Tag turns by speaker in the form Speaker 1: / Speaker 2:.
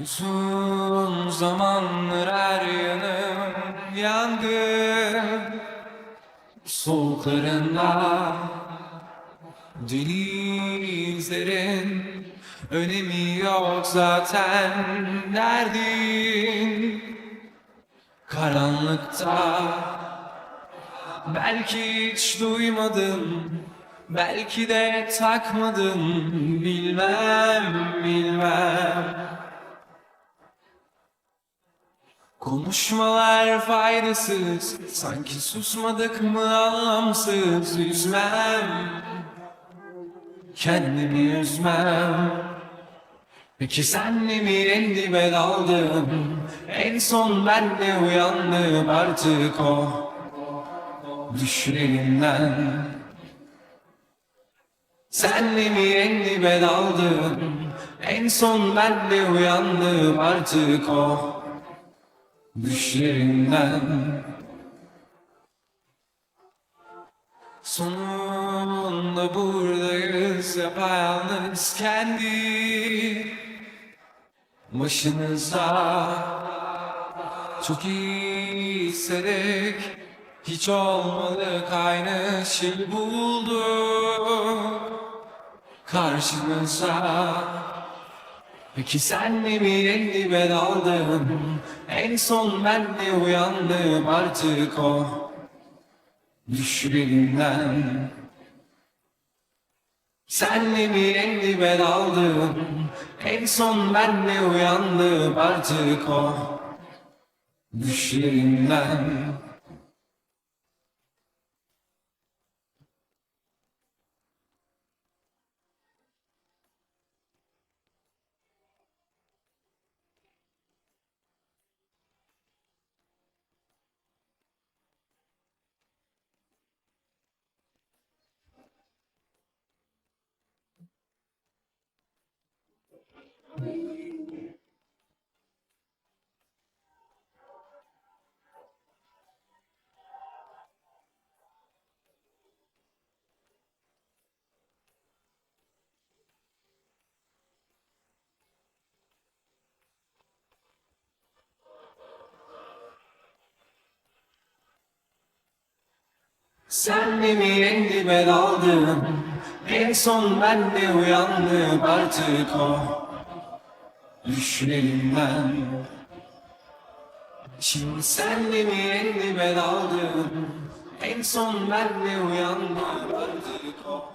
Speaker 1: Uzun zamandır her yanım yandı. Soğuklarında Denizlerin önemi yok zaten Derdin. Karanlıkta Belki hiç duymadım Belki de takmadım Bilmem bilmem Konuşmalar faydasız Sanki susmadık mı anlamsız Üzmem. Kendimi üzmem. Peki senle mi en dibe daldım En son ben de uyandım artık o Düşlerinden Senle mi en dibe daldım En son ben de uyandım artık o Düşlerinden. Sonunda buradayız yapayalnız kendi Başınızda Çok iyi hissederek Hiç olmadık aynı şey bulduk Karşınızda Peki sen de mi en dibe daldın En son ben de uyandım artık o Düşlerinden Senle mi en dibe daldım En son ben de uyandım artık o Düşlerinden Senle mi en dibe daldım En son ben de uyandım artık o Düşlerimden Şimdi senle mi en dibe daldım En son ben de uyandım artık o